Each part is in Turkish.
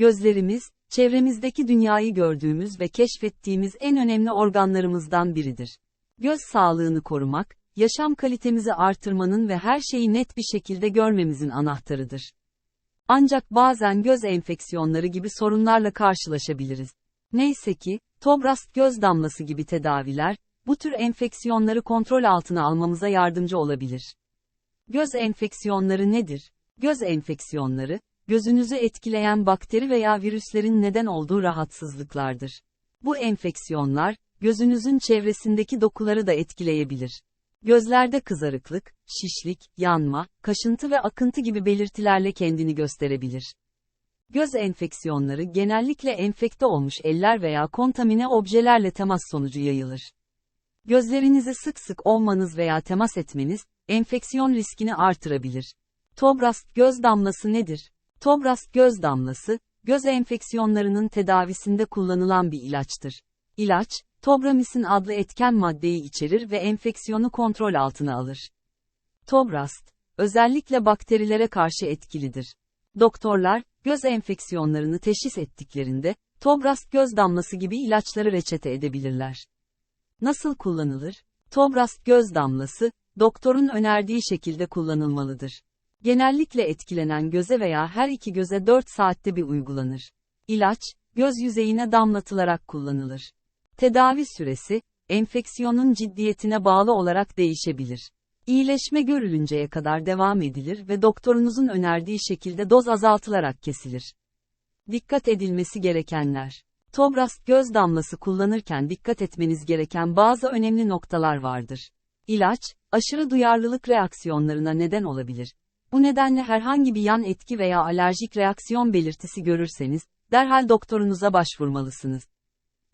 Gözlerimiz, çevremizdeki dünyayı gördüğümüz ve keşfettiğimiz en önemli organlarımızdan biridir. Göz sağlığını korumak, yaşam kalitemizi artırmanın ve her şeyi net bir şekilde görmemizin anahtarıdır. Ancak bazen göz enfeksiyonları gibi sorunlarla karşılaşabiliriz. Neyse ki, Tobrast göz damlası gibi tedaviler, bu tür enfeksiyonları kontrol altına almamıza yardımcı olabilir. Göz enfeksiyonları nedir? Göz enfeksiyonları, gözünüzü etkileyen bakteri veya virüslerin neden olduğu rahatsızlıklardır. Bu enfeksiyonlar, gözünüzün çevresindeki dokuları da etkileyebilir. Gözlerde kızarıklık, şişlik, yanma, kaşıntı ve akıntı gibi belirtilerle kendini gösterebilir. Göz enfeksiyonları genellikle enfekte olmuş eller veya kontamine objelerle temas sonucu yayılır. Gözlerinizi sık sık olmanız veya temas etmeniz, enfeksiyon riskini artırabilir. Tobrast göz damlası nedir? Tobrast göz damlası, göz enfeksiyonlarının tedavisinde kullanılan bir ilaçtır. İlaç, Tobramisin adlı etken maddeyi içerir ve enfeksiyonu kontrol altına alır. Tobrast, özellikle bakterilere karşı etkilidir. Doktorlar, göz enfeksiyonlarını teşhis ettiklerinde, Tobrast göz damlası gibi ilaçları reçete edebilirler. Nasıl kullanılır? Tobrast göz damlası, doktorun önerdiği şekilde kullanılmalıdır. Genellikle etkilenen göze veya her iki göze 4 saatte bir uygulanır. İlaç, göz yüzeyine damlatılarak kullanılır. Tedavi süresi, enfeksiyonun ciddiyetine bağlı olarak değişebilir. İyileşme görülünceye kadar devam edilir ve doktorunuzun önerdiği şekilde doz azaltılarak kesilir. Dikkat edilmesi gerekenler. Tobrast göz damlası kullanırken dikkat etmeniz gereken bazı önemli noktalar vardır. İlaç, aşırı duyarlılık reaksiyonlarına neden olabilir. Bu nedenle herhangi bir yan etki veya alerjik reaksiyon belirtisi görürseniz, derhal doktorunuza başvurmalısınız.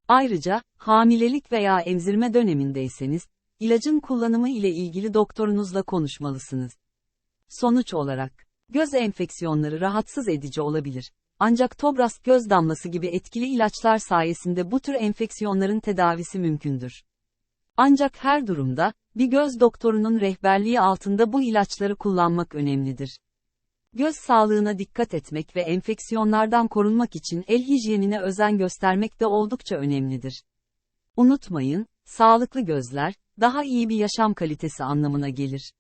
Ayrıca, hamilelik veya emzirme dönemindeyseniz, ilacın kullanımı ile ilgili doktorunuzla konuşmalısınız. Sonuç olarak, göz enfeksiyonları rahatsız edici olabilir. Ancak Tobrast göz damlası gibi etkili ilaçlar sayesinde bu tür enfeksiyonların tedavisi mümkündür. Ancak her durumda, bir göz doktorunun rehberliği altında bu ilaçları kullanmak önemlidir. Göz sağlığına dikkat etmek ve enfeksiyonlardan korunmak için el hijyenine özen göstermek de oldukça önemlidir. Unutmayın, sağlıklı gözler, daha iyi bir yaşam kalitesi anlamına gelir.